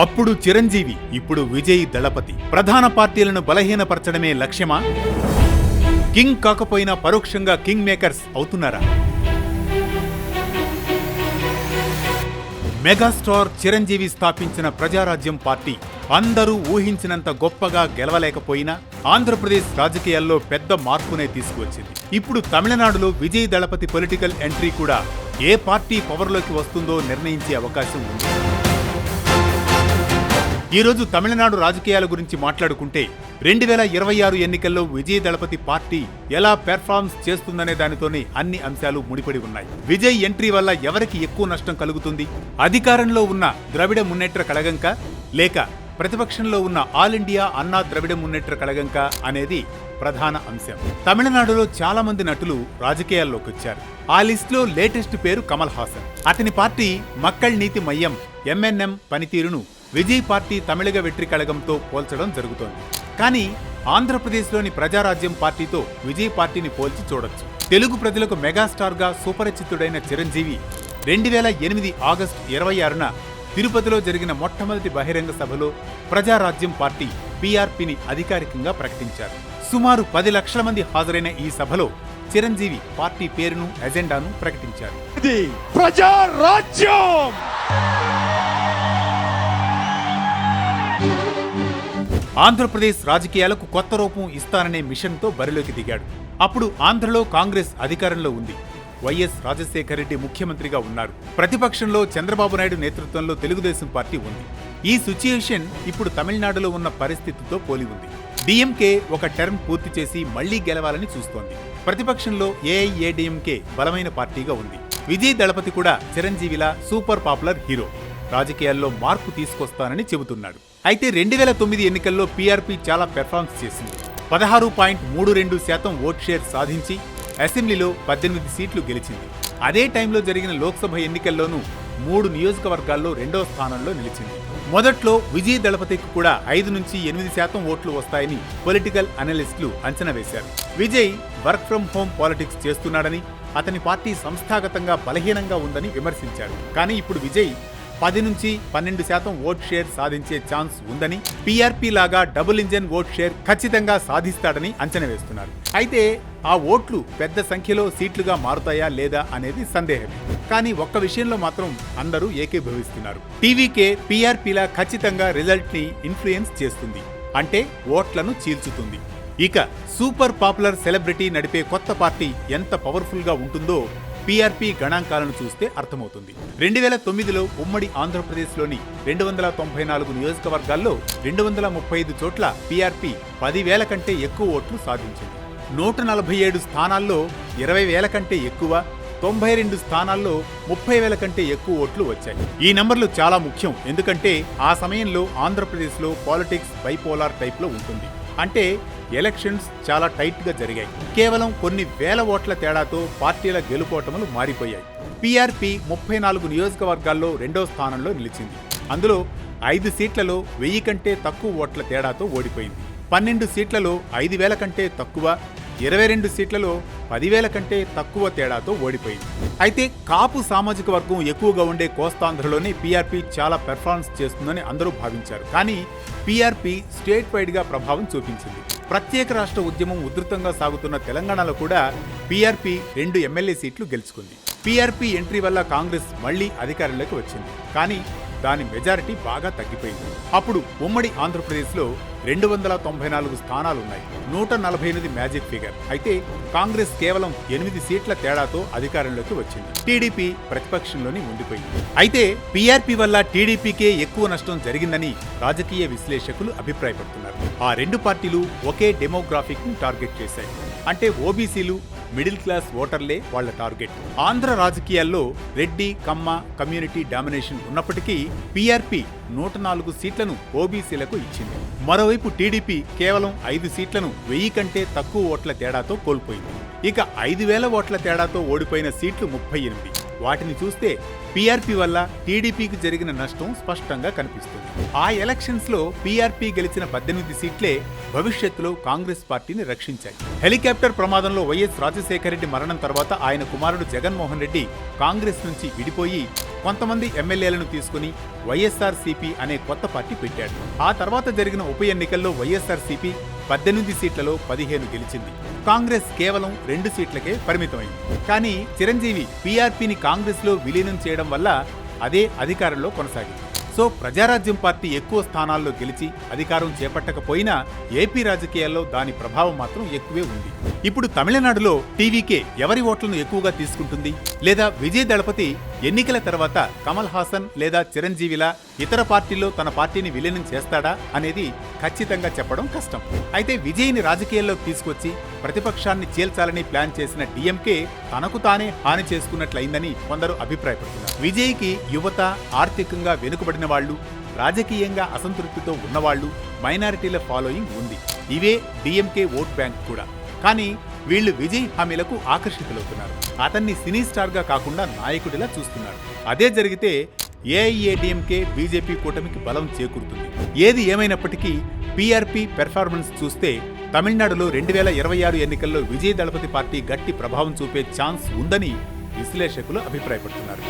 అప్పుడు చిరంజీవి ఇప్పుడు విజయ్ దళపతి. ప్రధాన పార్టీలను బలహీనపరచడమే లక్ష్యమా? కింగ్ కాకపోయినా పరోక్షంగా కింగ్ మేకర్స్ అవుతున్నారా? మెగాస్టార్ చిరంజీవి స్థాపించిన ప్రజారాజ్యం పార్టీ అందరూ ఊహించినంత గొప్పగా గెలవలేకపోయినా ఆంధ్రప్రదేశ్ రాజకీయాల్లో పెద్ద మార్పునే తీసుకువచ్చింది. ఇప్పుడు తమిళనాడులో విజయ్ దళపతి పొలిటికల్ ఎంట్రీ కూడా ఏ పార్టీ పవర్లోకి వస్తుందో నిర్ణయించే అవకాశం ఉంది. ఈరోజు తమిళనాడు రాజకీయాల గురించి మాట్లాడుకుంటే రెండు వేల ఇరవై ఆరు ఎన్నికల్లో విజయ్ దళపతి పార్టీ ఎలా పెర్ఫార్మ్స్ చేస్తుందనే దానితోనే అన్ని అంశాలు ముడిపడి ఉన్నాయి. విజయ్ ఎంట్రీ వల్ల ఎవరికి ఎక్కువ నష్టం కలుగుతుంది? అధికారంలో ఉన్న ద్రవిడ మున్నేట్ర కళగంక లేక ప్రతిపక్షంలో ఉన్న ఆల్ ఇండియా అన్నా ద్రవిడ మున్నేట్ర కళగంక అనేది ప్రధాన అంశం. తమిళనాడులో చాలా మంది నటులు రాజకీయాల్లోకి వచ్చారు ఆ లిస్టులో లేటెస్ట్ పేరు కమల్ హాసన్. అతని పార్టీ మక్కళ్ నీతి మయ్యం ఎంఎన్ఎం పనితీరును విజయ్ పార్టీ తమిళగ వెట్రి కళగంతో పోల్చడం జరుగుతోంది. కానీ ఆంధ్రప్రదేశ్లోని ప్రజారాజ్యం పార్టీతో విజయ్ పార్టీని పోల్చి చూడొచ్చు. తెలుగు ప్రజలకు మెగాస్టార్గా సుపరిచితుడైన చిరంజీవి రెండు వేల ఎనిమిది ఆగస్టు ఇరవై ఆరున తిరుపతిలో జరిగిన మొట్టమొదటి బహిరంగ సభలో ప్రజారాజ్యం పార్టీ పీఆర్పీని అధికారికంగా ప్రకటించారు. సుమారు పది లక్షల మంది హాజరైన ఈ సభలో చిరంజీవి పార్టీ పేరును ఎజెండాను ప్రకటించారు. ప్రజారాజ్యం! ఆంధ్రప్రదేశ్ రాజకీయాలకు కొత్త రూపం ఇస్తాననే మిషన్తో బరిలోకి దిగాడు. అప్పుడు ఆంధ్రలో కాంగ్రెస్ అధికారంలో ఉంది. వైఎస్ రాజశేఖర రెడ్డి ముఖ్యమంత్రిగా ఉన్నారు. ప్రతిపక్షంలో చంద్రబాబు నాయుడు నేతృత్వంలో తెలుగుదేశం పార్టీ ఉంది. ఈ సిచ్యుయేషన్ ఇప్పుడు తమిళనాడులో ఉన్న పరిస్థితితో పోలి ఉంది. డిఎంకే ఒక టర్మ్ పూర్తి చేసి మళ్ళీ గెలవాలని చూస్తోంది. ప్రతిపక్షంలో ఏఐఏడిఎంకే బలమైన పార్టీగా ఉంది. విజయ్ దళపతి కూడా చిరంజీవిలా సూపర్ పాపులర్ హీరో. రాజకీయాల్లో మార్పు తీసుకొస్తానని చెబుతున్నాడు. అయితే రెండు వేల తొమ్మిది ఎన్నికల్లో పీఆర్పీ చాలా పెర్ఫార్మెన్స్ చేసింది. పదహారు పాయింట్ మూడు రెండు శాతం ఓట్ షేర్ సాధించి అసెంబ్లీలో పద్దెనిమిది సీట్లు గెలిచింది. అదే టైంలో జరిగిన లోక్సభ ఎన్నికల్లోనూ మూడు నియోజకవర్గాల్లో రెండో స్థానంలో నిలిచింది. మొదట్లో విజయ్ దళపతికి కూడా ఐదు నుంచి ఎనిమిది శాతం ఓట్లు వస్తాయని పొలిటికల్ అనలిస్టులు అంచనా వేశారు. Vijay work from home politics చేస్తున్నాడని అతని పార్టీ సంస్థాగతంగా బలహీనంగా ఉందని విమర్శించారు. కానీ ఇప్పుడు విజయ్ పది నుంచి పన్నెండు శాతం ఓట్ షేర్ సాధించే ఛాన్స్ ఉందని పీఆర్పీ లాగా డబుల్ ఇంజన్ ఓట్ షేర్ ఖచ్చితంగా సాధిస్తాడని అంచనా వేస్తున్నారు. అయితే ఆ ఓట్లు పెద్ద సంఖ్యలో సీట్లుగా మారుతాయా లేదా అనేది సందేహమే. కానీ ఒక్క విషయంలో మాత్రం అందరూ ఏకీభవిస్తున్నారు. టీవీకే పీఆర్పీలా ఖచ్చితంగా రిజల్ట్ని ఇన్ఫ్లుయెన్స్ చేస్తుంది. అంటే ఓట్లను చీల్చుతుంది. ఇక సూపర్ పాపులర్ సెలబ్రిటీ నడిపే కొత్త పార్టీ ఎంత పవర్ఫుల్గా ఉంటుందో పీఆర్పీ గణాంకాలను చూస్తే అర్థమవుతుంది. రెండు వేల తొమ్మిదిలో ఉమ్మడి ఆంధ్రప్రదేశ్లోని రెండు వందల తొంభై నాలుగు నియోజకవర్గాల్లో రెండు వందల ముప్పై ఐదు చోట్ల పీఆర్పీ పదివేల కంటే ఎక్కువ ఓట్లు సాధించింది. నూట నలభై ఏడు స్థానాల్లో ఇరవై వేల కంటే ఎక్కువ తొంభై రెండు స్థానాల్లో ముప్పై వేల కంటే ఎక్కువ ఓట్లు వచ్చాయి. ఈ నెంబర్లు చాలా ముఖ్యం. ఎందుకంటే ఆ సమయంలో ఆంధ్రప్రదేశ్లో పాలిటిక్స్ బైపోలార్ టైప్లో ఉంటుంది. అంటే ఎలక్షన్స్ చాలా టైట్గా జరిగాయి. కేవలం కొన్ని వేల ఓట్ల తేడాతో పార్టీల గెలుపోటములు మారిపోయాయి. పీఆర్పీ ముప్పై నాలుగు నియోజకవర్గాల్లో రెండో స్థానంలో నిలిచింది. అందులో ఐదు సీట్లలో వెయ్యి కంటే తక్కువ ఓట్ల తేడాతో ఓడిపోయింది. పన్నెండు సీట్లలో ఐదు వేల కంటే తక్కువ ఇరవై రెండు సీట్లలో పదివేల కంటే తక్కువ తేడాతో ఓడిపోయింది. అయితే కాపు సామాజిక వర్గం ఎక్కువగా ఉండే కోస్తాంధ్రలోనే పీఆర్పీ చాలా పెర్ఫార్మెన్స్ చేస్తుందని అందరూ భావించారు. కానీ పీఆర్పీ స్టేట్ వైడ్గా ప్రభావం చూపించింది. ప్రత్యేక రాష్ట్ర ఉద్యమం ఉధృతంగా సాగుతున్న తెలంగాణలో కూడా పీఆర్పీ రెండు ఎమ్మెల్యే సీట్లు గెలుచుకుంది. పీఆర్పీ ఎంట్రీ వల్ల కాంగ్రెస్ మళ్ళీ అధికారంలోకి వచ్చింది. కానీ దాని మెజారిటీ బాగా తగ్గిపోయింది. అప్పుడు ఉమ్మడి ఆంధ్రప్రదేశ్లో రెండు వందల తొంభై నాలుగు స్థానాలున్నాయి. నూట నలభై ఎనిమిది మ్యాజిక్ ఫిగర్. అయితే కాంగ్రెస్ కేవలం ఎనిమిది సీట్ల తేడాతో అధికారంలోకి వచ్చింది. టీడీపీ ప్రతిపక్షంలోని ఉండిపోయింది. అయితే పీఆర్పీ వల్ల టీడీపీకే ఎక్కువ నష్టం జరిగిందని రాజకీయ విశ్లేషకులు అభిప్రాయపడుతున్నారు. ఆ రెండు పార్టీలు ఒకే డెమోగ్రాఫిక్ని టార్గెట్ చేశాయి. అంటే ఓబీసీలు మిడిల్ క్లాస్ ఓటర్లే వాళ్ళ టార్గెట్. ఆంధ్ర రాజకీయాల్లో రెడ్డి కమ్మ కమ్యూనిటీ డామినేషన్ ఉన్నప్పటికీ పీఆర్పీ నూట నాలుగు సీట్లను ఓబీసీలకు ఇచ్చింది. మరోవైపు టీడీపీ కేవలం ఐదు సీట్లను వెయ్యి కంటే తక్కువ ఓట్ల తేడాతో కోల్పోయింది. ఇక ఐదు వేల ఓట్ల తేడాతో ఓడిపోయిన సీట్లు ముప్పై ఎనిమిది. వాటిని చూస్తే పీఆర్పీ వల్ల టీడీపీకి జరిగిన నష్టం స్పష్టంగా కనిపిస్తుంది. ఆ ఎలక్షన్స్లో పీఆర్పీ గెలిచిన పద్దెనిమిది సీట్లే భవిష్యత్తులో కాంగ్రెస్ పార్టీని రక్షించాయి. హెలికాప్టర్ ప్రమాదంలో వైఎస్ రాజశేఖర రెడ్డి మరణం తర్వాత ఆయన కుమారుడు జగన్మోహన్ రెడ్డి కాంగ్రెస్ నుంచి విడిపోయి కొంతమంది ఎమ్మెల్యేలను తీసుకుని వైఎస్ఆర్ అనే కొత్త పార్టీ పెట్టాడు. ఆ తర్వాత జరిగిన ఉప ఎన్నికల్లో వైఎస్ఆర్ పద్దెనిమిది సీట్లలో పదిహేను గెలిచింది. కాంగ్రెస్ కేవలం రెండు సీట్లకే పరిమితమైంది. కానీ చిరంజీవి పీఆర్పీని కాంగ్రెస్లో విలీనం చేయడం వల్ల అదే అధికారంలో కొనసాగింది. సో ప్రజారాజ్యం పార్టీ ఎక్కువ స్థానాల్లో గెలిచి అధికారం చేపట్టకపోయినా ఏపీ రాజకీయాల్లో దాని ప్రభావం మాత్రం ఎక్కువే ఉంది. ఇప్పుడు తమిళనాడులో టీవీకే ఎవరి ఓట్లను ఎక్కువగా తీసుకుంటుంది? లేదా విజయ్ దళపతి ఎన్నికల తర్వాత కమల్ హాసన్ లేదా చిరంజీవిలా ఇతర పార్టీల్లో తన పార్టీని విలీనం చేస్తాడా అనేది ఖచ్చితంగా చెప్పడం కష్టం. అయితే విజయ్ని రాజకీయాల్లోకి తీసుకొచ్చి ప్రతిపక్షాన్ని చీల్చాలని ప్లాన్ చేసిన డిఎంకే తనకు తానే హాని చేసుకున్నట్లయిందని కొందరు అభిప్రాయపడుతున్నారు. విజయ్కి యువత ఆర్థికంగా వెనుకబడిన వాళ్ళు రాజకీయంగా అసంతృప్తితో ఉన్నవాళ్ళు మైనారిటీల ఫాలోయింగ్ ఉంది. ఇవే డిఎంకే ఓట్ బ్యాంక్ కూడా. కానీ వీళ్ళు విజయ్ హామీలకు ఆకర్షితులవుతున్నారు. అతన్ని సినీ స్టార్గా కాకుండా నాయకుడిలా చూస్తున్నారు అదే జరిగితే ఏఐఏడిఎంకే బీజేపీ కూటమికి బలం చేకూరుతుంది. ఏది ఏమైనప్పటికీ పీఆర్పీ పెర్ఫార్మెన్స్ చూస్తే తమిళనాడులో రెండు వేల ఇరవై ఆరు ఎన్నికల్లో విజయ్ దళపతి పార్టీ గట్టి ప్రభావం చూపే ఛాన్స్ ఉందని విశ్లేషకులు అభిప్రాయపడుతున్నారు.